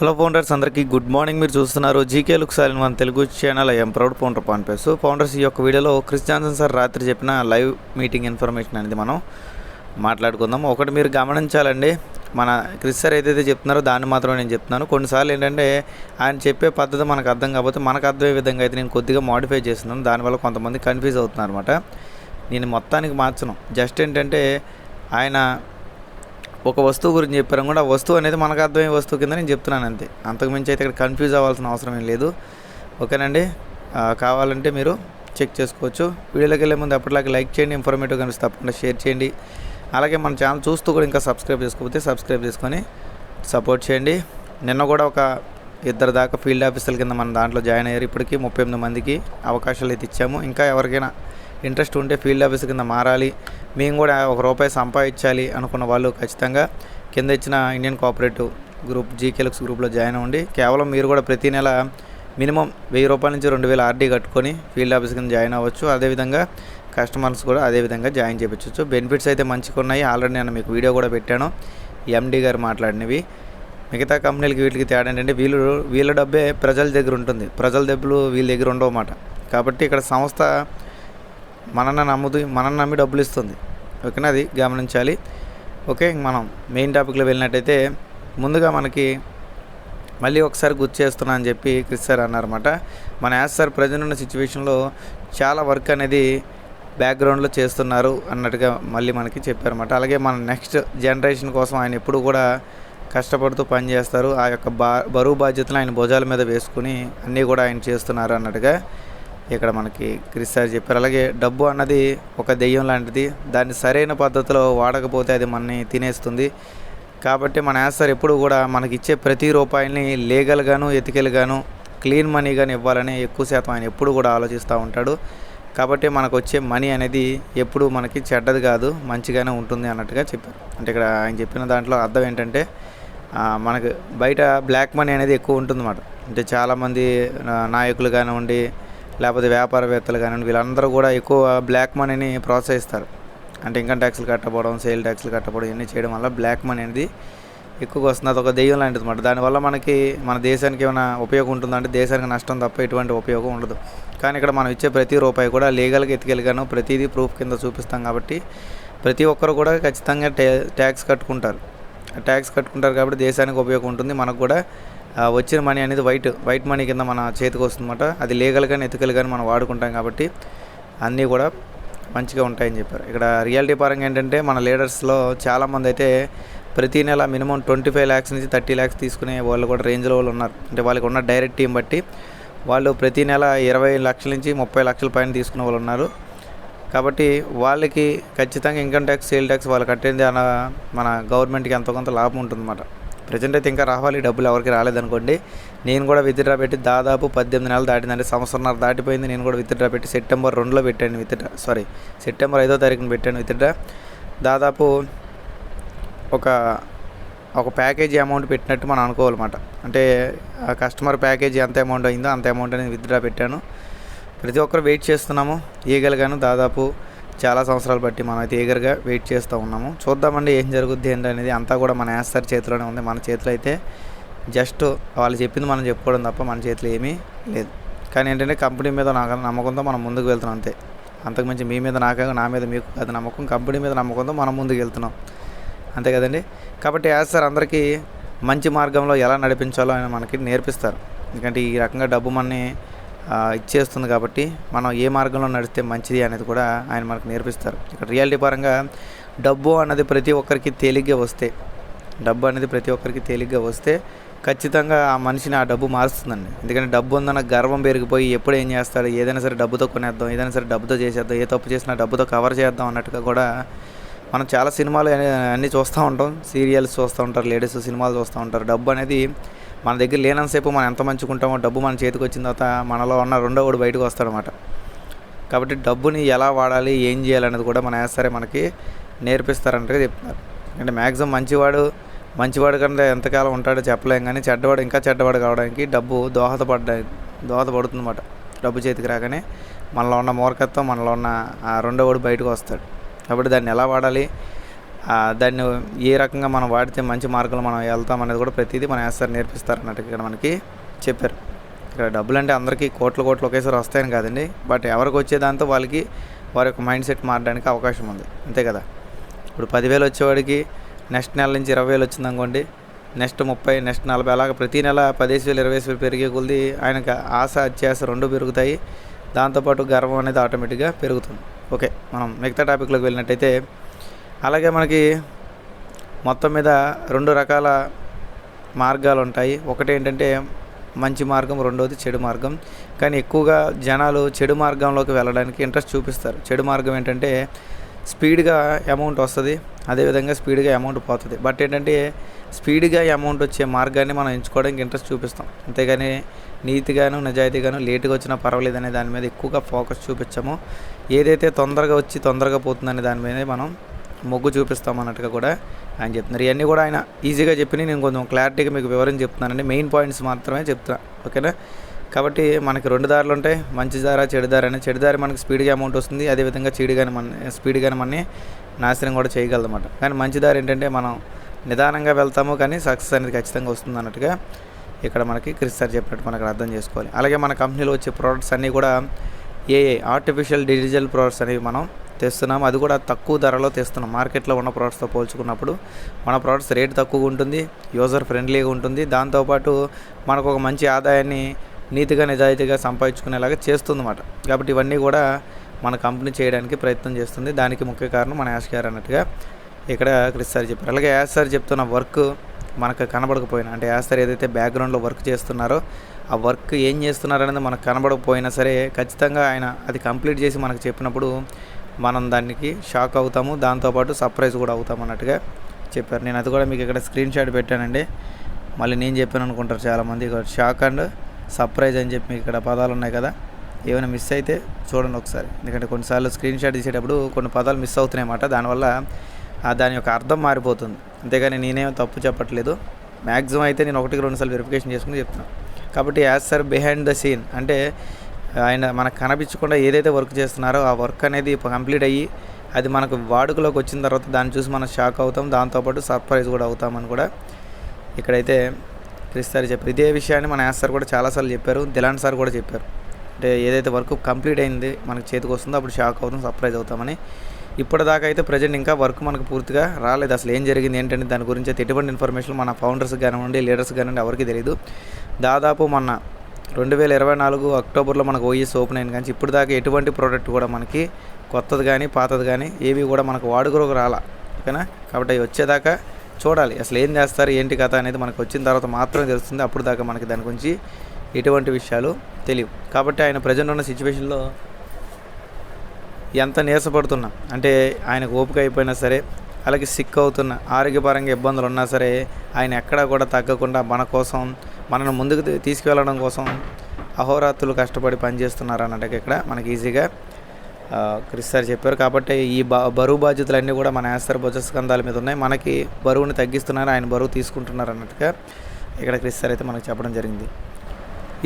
Hello founders అందరికీ good morning. మీరు చూస్తున్నారు జీకే లుక్ సార్ మన Telugu channel I'm proud founder pan founders ఈ యొక్క వీడియోలో క్రిస్ జాన్సన్ సార్ రాత్రి చెప్పిన లైవ్ మీటింగ్ ఇన్ఫర్మేషన్ అనేది మనం మాట్లాడుకుందాం. ఒకటి మీరు గమనించాలండి మన క్రిస్ సార్ ఏదైతే చెప్తున్నారో దాన్ని మాత్రమే నేను చెప్తున్నాను. కొన్నిసార్లు ఏంటంటే ఆయన చెప్పే పద్ధతి మనకు అర్థం కాకపోతే మనకు అర్థమయ్యే విధంగా అయితే నేను కొద్దిగా మాడిఫై చేస్తున్నాను. దానివల్ల కొంతమంది కన్ఫ్యూజ్ అవుతున్నారు అనమాట నేను మొత్తానికి మార్చను. జస్ట్ ఏంటంటే ఆయన ఒక వస్తువు గురించి చెప్పారు కూడా వస్తువు అనేది మనకు అర్థమయ్యే వస్తువు కింద నేను చెప్తున్నాను అంతే. అంతకుమించి అయితే ఇక్కడ కన్ఫ్యూజ్ అవ్వాల్సిన అవసరం ఏం లేదు. ఓకేనండి? కావాలంటే మీరు చెక్ చేసుకోవచ్చు. వీడియోలోకి వెళ్ళే ముందు అప్పటిలాగా లైక్ చేయండి ఇన్ఫర్మేటివ్ కనిపిస్తే తప్పకుండా షేర్ చేయండి. అలాగే మన ఛానల్ చూస్తూ కూడా ఇంకా సబ్స్క్రైబ్ చేసుకోకపోతే సబ్స్క్రైబ్ చేసుకొని సపోర్ట్ చేయండి. నిన్న కూడా ఒక ఇద్దరు దాకా ఫీల్డ్ ఆఫీసర్ల కింద మన దాంట్లో జాయిన్ అయ్యారు. ఇప్పటికీ ముప్పై ఎనిమిది మందికి అవకాశాలు అయితే ఇచ్చాము. ఇంకా ఎవరికైనా ఇంట్రెస్ట్ ఉంటే ఫీల్డ్ ఆఫీస్ కింద మారాలి. మేము కూడా ఒక రూపాయి సంపాదించాలి అనుకున్న వాళ్ళు ఖచ్చితంగా కింద ఇచ్చిన ఇండియన్ కోఆపరేటివ్ గ్రూప్ జీకేలక్స్ గ్రూప్లో జాయిన్ అవ్వండి. కేవలం మీరు కూడా ప్రతి నెల మినిమం వెయ్యి రూపాయల నుంచి రెండు వేల ఆర్డీ కట్టుకొని ఫీల్డ్ ఆఫీస్ కింద జాయిన్ అవ్వచ్చు. అదేవిధంగా కస్టమర్స్ కూడా అదేవిధంగా జాయిన్ చేయించవచ్చు. బెనిఫిట్స్ అయితే మంచిగా ఉన్నాయి. ఆల్రెడీ నేను మీకు వీడియో కూడా పెట్టాను. ఎండీ గారు మాట్లాడినవి. మిగతా కంపెనీలకి వీటికి తేడా ఏంటంటే వీళ్ళు వీళ్ళ డబ్బే ప్రజల దగ్గర ఉంటుంది. ప్రజల డబ్బులు వీళ్ళ దగ్గర ఉండవు అన్నమాట. కాబట్టి ఇక్కడ సంస్థ మనల్ని నమ్ముతూ మనల్ని నమ్మి డబ్బులు ఇస్తుంది. ఓకేనా? అది గమనించాలి. ఓకే మనం మెయిన్ టాపిక్లో వెళ్ళినట్టయితే ముందుగా మనకి మళ్ళీ ఒకసారి గుర్తు చేస్తున్నా అని చెప్పి క్రిస్ సార్ అన్నారన్నమాట. మన యాజ్ సార్ ప్రజెంట్ ఉన్న సిచ్యువేషన్లో చాలా వర్క్ అనేది బ్యాక్గ్రౌండ్లో చేస్తున్నారు అన్నట్టుగా మళ్ళీ మనకి చెప్పారన్నమాట. అలాగే మన నెక్స్ట్ జనరేషన్ కోసం ఆయన ఎప్పుడు కూడా కష్టపడుతూ పనిచేస్తారు ఆ యొక్క బా బరువు బాధ్యతలు ఆయన భుజాల మీద వేసుకుని అన్నీ కూడా ఆయన చేస్తున్నారు అన్నట్టుగా ఇక్కడ మనకి క్రిస్ సార్ చెప్పారు. అలాగే డబ్బు అన్నది ఒక దెయ్యం లాంటిది. దాన్ని సరైన పద్ధతిలో వాడకపోతే అది మనని తినేస్తుంది. కాబట్టి మన యాసర్ ఎప్పుడు కూడా మనకి ఇచ్చే ప్రతి రూపాయిని లీగల్గాను ఎథికల్గాను క్లీన్ మనీ కానీ ఇవ్వాలని ఎక్కువ శాతం ఆయన ఎప్పుడు కూడా ఆలోచిస్తూ ఉంటాడు. కాబట్టి మనకు వచ్చే మనీ అనేది ఎప్పుడు మనకి చెడ్డది కాదు మంచిగానే ఉంటుంది అన్నట్టుగా చెప్పారు. అంటే ఇక్కడ ఆయన చెప్పిన దాంట్లో అర్థం ఏంటంటే మనకు బయట బ్లాక్ మనీ అనేది ఎక్కువ ఉంటుంది అన్నమాట అంటే చాలామంది నాయకులు కానివ్వండి లేకపోతే వ్యాపారవేత్తలు కానివ్వండి వీళ్ళందరూ కూడా ఎక్కువ బ్లాక్ మనీని ప్రోత్సహిస్తారు. అంటే ఇన్కమ్ ట్యాక్స్లు కట్టపోవడం సేల్ ట్యాక్స్లు కట్టపోవడం ఇవన్నీ చేయడం వల్ల బ్లాక్ మనీ అనేది ఎక్కువగా వస్తుంది. అదొక దెయ్యం లాంటిది అనమాట దానివల్ల మనకి మన దేశానికి ఏమైనా ఉపయోగం ఉంటుందంటే దేశానికి నష్టం తప్ప ఎటువంటి ఉపయోగం ఉండదు. కానీ ఇక్కడ మనం ఇచ్చే ప్రతి రూపాయి కూడా లీగల్గా ఎత్తికెళ్ళగాను ప్రతిదీ ప్రూఫ్ కింద చూపిస్తాం కాబట్టి ప్రతి ఒక్కరు కూడా ఖచ్చితంగా ట్యాక్స్ కట్టుకుంటారు. ట్యాక్స్ కట్టుకుంటారు కాబట్టి దేశానికి ఉపయోగం ఉంటుంది. మనకు కూడా వచ్చిన మనీ అనేది వైట్ వైట్ మనీ కింద మన చేతికి వస్తుందన్నమాట. అది లీగల్గానే ఎతికల్గానే మనం వాడుకుంటాం కాబట్టి అన్నీ కూడా మంచిగా ఉంటాయని చెప్పారు. ఇక్కడ రియాలిటీ పరంగా ఏంటంటే మన లీడర్స్లో చాలామంది అయితే ప్రతి నెల మినిమం ట్వంటీ ఫైవ్ ల్యాక్స్ నుంచి థర్టీ ల్యాక్స్ తీసుకునే వాళ్ళు కూడా రేంజ్లో వాళ్ళు ఉన్నారు. అంటే వాళ్ళకి ఉన్న డైరెక్ట్ టీం బట్టి వాళ్ళు ప్రతి నెల ఇరవై లక్షల నుంచి ముప్పై లక్షల పైన తీసుకునే వాళ్ళు ఉన్నారు. కాబట్టి వాళ్ళకి ఖచ్చితంగా ఇన్కమ్ ట్యాక్స్ సేల్ ట్యాక్స్ వాళ్ళు కట్టేది అన్న మన గవర్నమెంట్కి ఎంతో కొంత లాభం ఉంటుందన్నమాట. ప్రజెంట్ అయితే ఇంకా రావాలి డబ్బులు ఎవరికి రాలేదనుకోండి. నేను కూడా విత్డ్రా పెట్టి దాదాపు పద్దెనిమిది నెలలు దాటిందంటే సంవత్సరంన్నర దాటిపోయింది. నేను కూడా విత్డ్రా పెట్టి సెప్టెంబర్ రెండులో పెట్టాను విత్డ్రా. సారీ సెప్టెంబర్ ఐదో తారీఖున పెట్టాను విత్డ్రా. దాదాపు ఒక ఒక ప్యాకేజీ అమౌంట్ పెట్టినట్టు మనం అనుకోవాలన్నమాట. అంటే ఆ కస్టమర్ ప్యాకేజీ ఎంత అమౌంట్ అయిందో అంత అమౌంట్ అనేది విత్డ్రా పెట్టాను. ప్రతి ఒక్కరు వెయిట్ చేస్తున్నాము. ఈగలుగాను దాదాపు చాలా సంవత్సరాలు బట్టి మనం అయితే ఈగర్గా వెయిట్ చేస్తూ ఉన్నాము. చూద్దామండి ఏం జరుగుద్ది ఏంటి అనేది అంతా కూడా మన యాస్తారు చేతిలోనే ఉంది. మన చేతిలో అయితే జస్ట్ వాళ్ళు చెప్పింది మనం చెప్పుకోవడం తప్ప మన చేతిలో ఏమీ లేదు. కానీ ఏంటంటే కంపెనీ మీద నాకు నమ్మకంతో మనం ముందుకు వెళ్తున్నాం అంతే. అంతకుమించి మీ మీద నాకు నా మీద మీకు అది నమ్మకం. కంపెనీ మీద నమ్మకంతో మనం ముందుకు వెళ్తున్నాం. అంతే కదండి? కాబట్టి యాజ్ సార్ అందరికీ మంచి మార్గంలో ఎలా నడిపించాలో అని మనకి నేర్పిస్తారు. ఎందుకంటే ఈ రకంగా డబ్బు మనని ఇచ్చేస్తుంది కాబట్టి మనం ఏ మార్గంలో నడిస్తే మంచిది అనేది కూడా ఆయన మనకు నేర్పిస్తారు. ఇక్కడ రియాలిటీ పరంగా డబ్బు అన్నది ప్రతి ఒక్కరికి తేలిగ్గా వస్తే డబ్బు అనేది ప్రతి ఒక్కరికి తేలిగ్గా వస్తే ఖచ్చితంగా ఆ మనిషిని ఆ డబ్బు మారుస్తుందండి. ఎందుకంటే డబ్బు ఉందన్న గర్వం పెరిగిపోయి ఎప్పుడు ఏం చేస్తాడు ఏదైనా సరే డబ్బుతో కొనేద్దాం ఏదైనా సరే డబ్బుతో చేసేద్దాం ఏ తప్పు చేసినా డబ్బుతో కవర్ చేద్దాం అన్నట్టుగా కూడా మనం చాలా సినిమాలు అన్నీ చూస్తూ ఉంటాం. సీరియల్స్ చూస్తూ ఉంటారు లేడీస్ సినిమాలు చూస్తూ ఉంటారు. డబ్బు అనేది మన దగ్గర లేనంతసేపు మనం ఎంత మంచుకుంటామో డబ్బు మన చేతికి వచ్చిన తర్వాత మనలో ఉన్న రెండో వాడు బయటకు వస్తాడనమాట కాబట్టి డబ్బుని ఎలా వాడాలి ఏం చేయాలనేది కూడా మన సరే మనకి నేర్పిస్తారంటే చెప్తున్నారు. అంటే మ్యాక్సిమం మంచివాడు మంచివాడు కంటే ఎంతకాలం ఉంటాడో చెప్పలేం కానీ చెడ్డవాడు ఇంకా చెడ్డవాడు కావడానికి డబ్బు దోహదపడ్డా దోహదపడుతుందన్నమాట. డబ్బు చేతికి రాగానే మనలో ఉన్న మూర్ఖత్వం మనలో ఉన్న ఆ రెండో వాడు బయటకు వస్తాడు. కాబట్టి దాన్ని ఎలా వాడాలి దాన్ని ఏ రకంగా మనం వాడితే మంచి మార్గంలో మనం వెళ్తాం అనేది కూడా ప్రతిదీ మన ఎస్ఆర్ నేర్పిస్తారు అన్నట్టు ఇక్కడ మనకి చెప్పారు. ఇక్కడ డబ్బులు అంటే అందరికీ కోట్ల కోట్లు ఒకేసారి వస్తాయని కాదండి. బట్ ఎవరికి వచ్చే దాంతో వాళ్ళకి వారి యొక్క మైండ్ సెట్ మారడానికి అవకాశం ఉంది. అంతే కదా? ఇప్పుడు పదివేలు వచ్చేవాడికి నెక్స్ట్ నెల నుంచి ఇరవై వేలు వచ్చింది అనుకోండి. నెక్స్ట్ ముప్పై నెక్స్ట్ నలభై అలాగ ప్రతి నెల పదిహేను వేలు ఇరవై వేలు పెరిగే కొద్ది ఆయనకు ఆశ అత్యాశ రెండు పెరుగుతాయి. దాంతోపాటు గర్వం అనేది ఆటోమేటిక్గా పెరుగుతుంది. ఓకే మనం మిగతా టాపిక్లోకి వెళ్ళినట్టయితే అలాగే మనకి మొత్తం మీద రెండు రకాల మార్గాలు ఉంటాయి ఒకటి ఏంటంటే మంచి మార్గం రెండోది చెడు మార్గం. కానీ ఎక్కువగా జనాలు చెడు మార్గంలోకి వెళ్ళడానికి ఇంట్రెస్ట్ చూపిస్తారు. చెడు మార్గం ఏంటంటే స్పీడ్గా అమౌంట్ వస్తుంది అదేవిధంగా స్పీడ్గా అమౌంట్ పోతుంది. బట్ ఏంటంటే స్పీడ్గా అమౌంట్ వచ్చే మార్గాన్ని మనం ఎంచుకోవడానికి ఇంట్రెస్ట్ చూపిస్తాం. అంతేగాని నీతిగాను నిజాయితీగాను లేటుగా వచ్చినా పర్వాలేదు అనే దాని మీద ఎక్కువగా ఫోకస్ చూపించము. ఏదైతే తొందరగా వచ్చి తొందరగా పోతుందనే దాని మీద మనం మొగ్గు చూపిస్తాం అన్నట్టుగా కూడా ఆయన చెప్తున్నారు. ఇవన్నీ కూడా ఆయన ఈజీగా చెప్పి నేను కొంచెం క్లారిటీగా మీకు వివరించి చెప్తున్నానండి. మెయిన్ పాయింట్స్ మాత్రమే చెప్తున్నా. ఓకేనా? కాబట్టి మనకి రెండు దారులు ఉంటాయి. మంచి దార చెడు దారి అని. చెడు దారి మనకి స్పీడ్గా అమౌంట్ వస్తుంది. అదేవిధంగా చెడుగానే మన స్పీడ్గానే మనని నాశనం కూడా చేయగలదన్నమాట. కానీ మంచి దారి ఏంటంటే మనం నిదానంగా వెళ్తాము కానీ సక్సెస్ అనేది ఖచ్చితంగా వస్తుంది అన్నట్టుగా ఇక్కడ మనకి క్రిస్ సార్ చెప్పినట్టు మనకు అర్థం చేసుకోవాలి. అలాగే మన కంపెనీలో వచ్చే ప్రోడక్ట్స్ అన్నీ కూడా ఏ ఆర్టిఫిషియల్ డిజిటల్ ప్రోడక్ట్స్ అనేవి మనం తెస్తున్నాము అది కూడా తక్కువ ధరలో తెస్తున్నాం. మార్కెట్లో ఉన్న ప్రోడక్ట్స్తో పోల్చుకున్నప్పుడు మన ప్రోడక్ట్స్ రేట్ తక్కువగా ఉంటుంది యూజర్ ఫ్రెండ్లీగా ఉంటుంది. దాంతోపాటు మనకు ఒక మంచి ఆదాయాన్ని నీతిగా నిజాయితీగా సంపాదించుకునేలాగా చేస్తుందన్నమాట. కాబట్టి ఇవన్నీ కూడా మన కంపెనీ చేయడానికి ప్రయత్నం చేస్తుంది. దానికి ముఖ్య కారణం మన యాష్ గారు అన్నట్టుగా ఇక్కడ క్రిస్ సార్ చెప్పారు. అలాగే యాష్ సార్ చెప్తున్న వర్క్ మనకు కనబడకపోయినా అంటే యాష్ సార్ ఏదైతే బ్యాక్గ్రౌండ్లో వర్క్ చేస్తున్నారో ఆ వర్క్ ఏం చేస్తున్నారు అనేది మనకు కనబడకపోయినా సరే ఖచ్చితంగా ఆయన అది కంప్లీట్ చేసి మనకు చెప్పినప్పుడు మనం దానికి షాక్ అవుతాము దాంతోపాటు సర్ప్రైజ్ కూడా అవుతాం అన్నట్టుగా చెప్పారు. నేను అది కూడా మీకు ఇక్కడ స్క్రీన్ షాట్ పెట్టానండి. మళ్ళీ నేను చెప్పాను అనుకుంటారు చాలామంది. ఇక్కడ షాక్ అండ్ సర్ప్రైజ్ అని చెప్పి మీకు ఇక్కడ పదాలు ఉన్నాయి కదా. ఏమైనా మిస్ అయితే చూడండి ఒకసారి. ఎందుకంటే కొన్నిసార్లు స్క్రీన్ షాట్ తీసేటప్పుడు కొన్ని పదాలు మిస్ అవుతున్నాయి అన్నమాట దానివల్ల దాని యొక్క అర్థం మారిపోతుంది. అంతేగాని నేనేం తప్పు చెప్పట్లేదు. మ్యాక్సిమం అయితే నేను ఒకటికి రెండుసార్లు వెరిఫికేషన్ చేసుకుని చెప్తున్నాను కాబట్టి as sir behind the scene అంటే ఆయన మనకు కనిపించకుండా ఏదైతే వర్క్ చేస్తున్నారో ఆ వర్క్ అనేది కంప్లీట్ అయ్యి అది మనకు వాడుకలోకి వచ్చిన తర్వాత దాన్ని చూసి మనం షాక్ అవుతాం. దాంతోపాటు సర్ప్రైజ్ కూడా అవుతామని కూడా ఇక్కడైతే క్రిస్ సార్ చెప్పారు. ఇదే విషయాన్ని మన యాస్ సార్ కూడా చాలాసార్లు చెప్పారు. దిలాన్ సార్ కూడా చెప్పారు. అంటే ఏదైతే వర్క్ కంప్లీట్ అయింది మనకు చేతికి వస్తుందో అప్పుడు షాక్ అవుతాం సర్ప్రైజ్ అవుతామని. ఇప్పటిదాకా అయితే ప్రజెంట్ ఇంకా వర్క్ మనకు పూర్తిగా రాలేదు. అసలు ఏం జరిగింది ఏంటంటే దాని గురించి అయితే ఎటువంటి ఇన్ఫర్మేషన్ మన ఫౌండర్స్ కానివ్వండి లీడర్స్ కానివ్వండి ఎవరికి తెలియదు దాదాపు మొన్న రెండు వేల ఇరవై నాలుగు అక్టోబర్లో మనకు ఓఎస్ ఓపెన్ అయింది కానీ ఇప్పుడు దాకా ఎటువంటి ప్రోడక్ట్ కూడా మనకి కొత్తది కానీ పాతది కానీ ఏవి కూడా మనకు వాడుకలోకి రాలా. ఓకేనా? కాబట్టి అవి వచ్చేదాకా చూడాలి. అసలు ఏం చేస్తారు ఏంటి కథ అనేది మనకు వచ్చిన తర్వాత మాత్రమే తెలుస్తుంది. అప్పుడు దాకా మనకి దాని గురించి ఎటువంటి విషయాలు తెలియవు. కాబట్టి ఆయన ప్రజెంట్ ఉన్న సిచ్యువేషన్లో ఎంత నీరసపడుతున్నా. అంటే ఆయనకు ఓపిక అయిపోయినా సరే అలాగే సిక్ అవుతున్న ఆరోగ్యపరంగా ఇబ్బందులు ఉన్నా సరే ఆయన ఎక్కడా కూడా తగ్గకుండా మన కోసం మనను ముందుకు తీసుకువెళ్ళడం కోసం అహోరాత్రులు కష్టపడి పనిచేస్తున్నారు అన్నట్టు ఇక్కడ మనకి ఈజీగా క్రిస్ సార్ చెప్పారు. కాబట్టి ఈ బ బరువు బాధ్యతలన్నీ కూడా మన యాస్తర్ భుజస్కంధాల మీద ఉన్నాయి. మనకి బరువుని తగ్గిస్తున్నారు ఆయన బరువు తీసుకుంటున్నారు అన్నట్టుగా ఇక్కడ క్రిస్ సార్ అయితే మనకు చెప్పడం జరిగింది.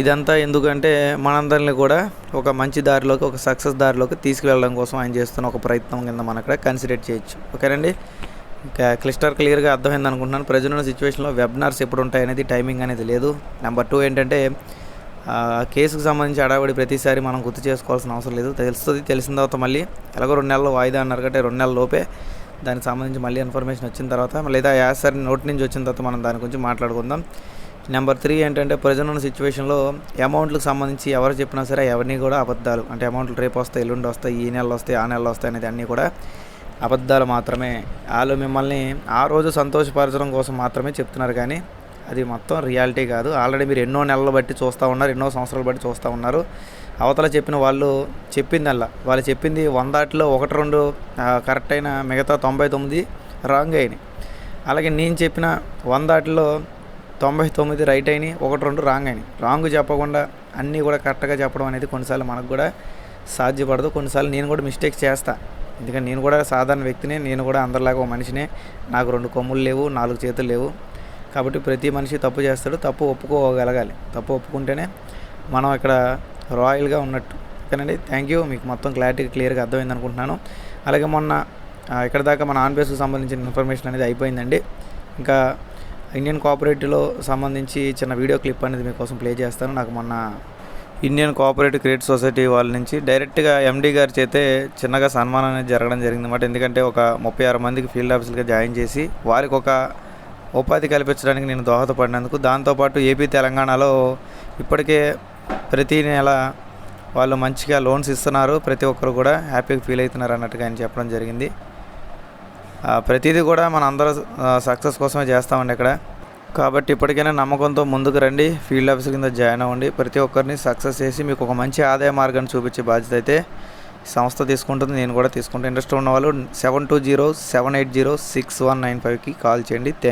ఇదంతా ఎందుకంటే మనందరిని కూడా ఒక మంచి దారిలోకి ఒక సక్సెస్ దారిలోకి తీసుకువెళ్ళడం కోసం ఆయన చేస్తున్న ఒక ప్రయత్నం కింద మనం అక్కడ కన్సిడర్ చేయొచ్చు. ఓకేనండి? ఇంకా క్లిస్టర్ క్లియర్గా అర్థమైంది అనుకుంటున్నాను. ప్రజెంట్ సిచ్యువేషన్లో వెబినార్స్ ఎప్పుడు ఉంటాయి అనేది టైమింగ్ అనేది లేదు. నెంబర్ టూ ఏంటంటే కేసుకు సంబంధించి అడావిడి ప్రతిసారి మనం గుర్తు చేసుకోవాల్సిన అవసరం లేదు. తెలుస్తుంది తెలిసిన తర్వాత మళ్ళీ ఎలాగో రెండు నెలలు వాయిదా అన్నారు కంటే రెండు నెలల లోపే దానికి సంబంధించి మళ్ళీ ఇన్ఫర్మేషన్ వచ్చిన తర్వాత లేదా యాస్ సార్ నోటి నుంచి వచ్చిన తర్వాత మనం దాని గురించి మాట్లాడుకుందాం. నెంబర్ త్రీ ఏంటంటే ప్రజెంట్ ఉన్న సిచ్యువేషన్లో అమౌంట్లకు సంబంధించి ఎవరు చెప్పినా సరే ఎవరిని కూడా అబద్ధాలు అంటే అమౌంట్లు రేపు వస్తాయి ఎల్లుండి వస్తాయి ఈ నెలలో వస్తాయి ఆ నెలలో వస్తాయి అనేది అన్నీ కూడా అబద్ధాలు మాత్రమే. వాళ్ళు మిమ్మల్ని ఆ రోజు సంతోషపరచడం కోసం మాత్రమే చెప్తున్నారు కానీ అది మొత్తం రియాలిటీ కాదు. ఆల్రెడీ మీరు ఎన్నో నెలలు బట్టి చూస్తూ ఉన్నారు ఎన్నో సంవత్సరాలు బట్టి చూస్తూ ఉన్నారు. అవతల చెప్పిన వాళ్ళు చెప్పిందల్లా. వాళ్ళు చెప్పింది వందాటిలో ఒకటి రెండు కరెక్ట్ అయిన మిగతా తొంభై తొమ్మిది రాంగ్ అయినాయి. అలాగే నేను చెప్పిన వందాటిలో తొంభై తొమ్మిది రైట్ అయినాయి ఒకటి రెండు రాంగ్ అయినాయి. రాంగ్ చెప్పకుండా అన్నీ కూడా కరెక్ట్గా చెప్పడం అనేది కొన్నిసార్లు మనకు కూడా సాధ్యపడదు. కొన్నిసార్లు నేను కూడా మిస్టేక్స్ చేస్తా. ఎందుకంటే నేను కూడా సాధారణ వ్యక్తిని నేను కూడా అందరిలాగా ఒక మనిషినే. నాకు రెండు కొమ్ములు లేవు నాలుగు చేతులు లేవు. కాబట్టి ప్రతి మనిషి తప్పు చేస్తాడు. తప్పు ఒప్పుకోగలగాలి. తప్పు ఒప్పుకుంటేనే మనం ఇక్కడ రాయల్గా ఉన్నట్టు. ఓకేనండి? థ్యాంక్ యూ మీకు మొత్తం క్లారిటీ క్లియర్గా అర్థమైంది అనుకుంటున్నాను. అలాగే మొన్న ఇక్కడ దాకా మన ఆన్ బేస్కి సంబంధించిన ఇన్ఫర్మేషన్ అనేది అయిపోయిందండి. ఇంకా ఇండియన్ కోఆపరేటివ్లో సంబంధించి చిన్న వీడియో క్లిప్ అనేది మీకోసం ప్లే చేస్తాను. నాకు మొన్న ఇండియన్ కోఆపరేటివ్ క్రెడిట్ సొసైటీ వాళ్ళ నుంచి డైరెక్ట్గా ఎండీ గారి చేతే చిన్నగా సన్మానం అనేది జరగడం జరిగింది అనమాట ఎందుకంటే ఒక ముప్పై ఆరు మందికి ఫీల్డ్ ఆఫీసర్గా జాయిన్ చేసి వారికి ఒక ఉపాధి కల్పించడానికి నేను దోహదపడినందుకు దాంతోపాటు ఏపీ తెలంగాణలో ఇప్పటికే ప్రతి నెల వాళ్ళు మంచిగా లోన్స్ ఇస్తున్నారు. ప్రతి ఒక్కరు కూడా హ్యాపీగా ఫీల్ అవుతున్నారు అన్నట్టుగా ఆయన చెప్పడం జరిగింది. ప్రతిదీ కూడా మన అందరూ సక్సెస్ కోసమే చేస్తామండి ఇక్కడ. కాబట్టి ఇప్పటికైనా నమ్మకంతో ముందుకు రండి. ఫీల్డ్ ఆఫీసర్ కింద జాయిన్ అవ్వండి. ప్రతి ఒక్కరిని సక్సెస్ చేసి మీకు ఒక మంచి ఆదాయ మార్గాన్ని చూపించే బాధ్యత అయితే సంస్థ తీసుకుంటుంది. నేను కూడా తీసుకుంటాను ఇంట్రెస్ట్ ఉన్న వాళ్ళు seven two zero seven eight zero six one nine ఫైవ్కి కాల్ చేయండి. థ్యాంక్